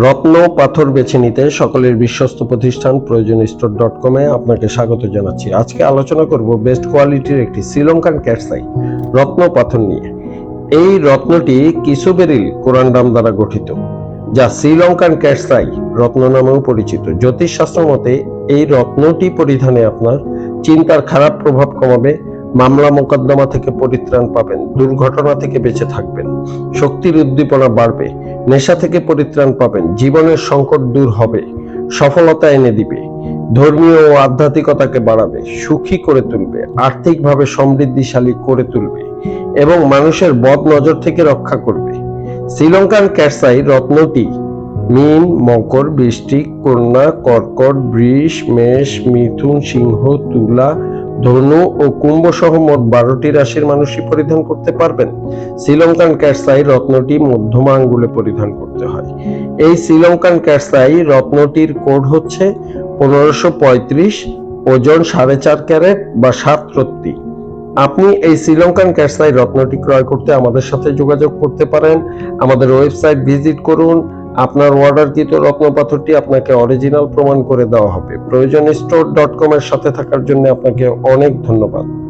রত্ন পাথর বেছে নিতে সকলের বিশ্বস্ত প্রতিষ্ঠান প্রয়োজন স্টোর ডট কমে আপনাকে স্বাগত জানাচ্ছি। আজকে আলোচনা করব বেস্ট কোয়ালিটির একটি শ্রীলঙ্কান ক্যাটসাই রত্ন পাথর নিয়ে। এই রত্নটি কিসুবেরিল কোরান্ডাম দ্বারা গঠিত, যা শ্রীলঙ্কান ক্যাটসাই রত্ন নামেও পরিচিত। জ্যোতিষশাস্ত্র মতে এই রত্নটি পরিধানে আপনার চিন্তার খারাপ প্রভাব কমাবে মামলা মোকদ্দমা থেকে পরিত্রাণ পাবেন, দুর্ঘটনা থেকে বেঁচে থাকবেন, শক্তির উদ্দীপনা বাড়বে, নেশা থেকে পরিত্রাণ পাবেন, জীবনের সংকট দূর হবে, সফলতা এনে দিবে, ধর্মীয় ও আধ্যাত্মিকতাকে বাড়াবে, সুখী করে তুলবে, আর্থিকভাবে সমৃদ্ধিশালী করে তুলবে এবং মানুষের বদ নজর থেকে রক্ষা করবে। শ্রীলঙ্কান ক্যাটসাই রত্নটি মীন, মকর বৃষ্টি কন্যা কর্কট, বৃষ, মেষ, মিথুন, সিংহ, তুলা ধনু ও কুম্ভ সহ মোট বারোটি রাশির মানুষই পরিধান করতে পারবেন। শ্রীলঙ্কান ক্যাটসাই রত্নটি মধ্যমা আঙ্গুলে পরিধান করতে হয়। এই শ্রীলঙ্কান ক্যাটসাই রত্নটির কোড হচ্ছে পনেরোশো পঁয়ত্রিশ, ওজন সাড়ে চার ক্যারেট বা সাত রত্তি। আপনি এই শ্রীলঙ্কান ক্যাটসাই রত্নটি ক্রয় করতে আমাদের সাথে যোগাযোগ করতে পারেন। আমাদের ওয়েবসাইট ভিজিট করুন। আপনার অর্ডারকৃত রত্ন পাথরটি আপনাকে অরিজিনাল প্রমাণ করে দেওয়া হবে। প্রয়োজন স্টোর ডট কম এর সাথে থাকার জন্য আপনাকে অনেক ধন্যবাদ।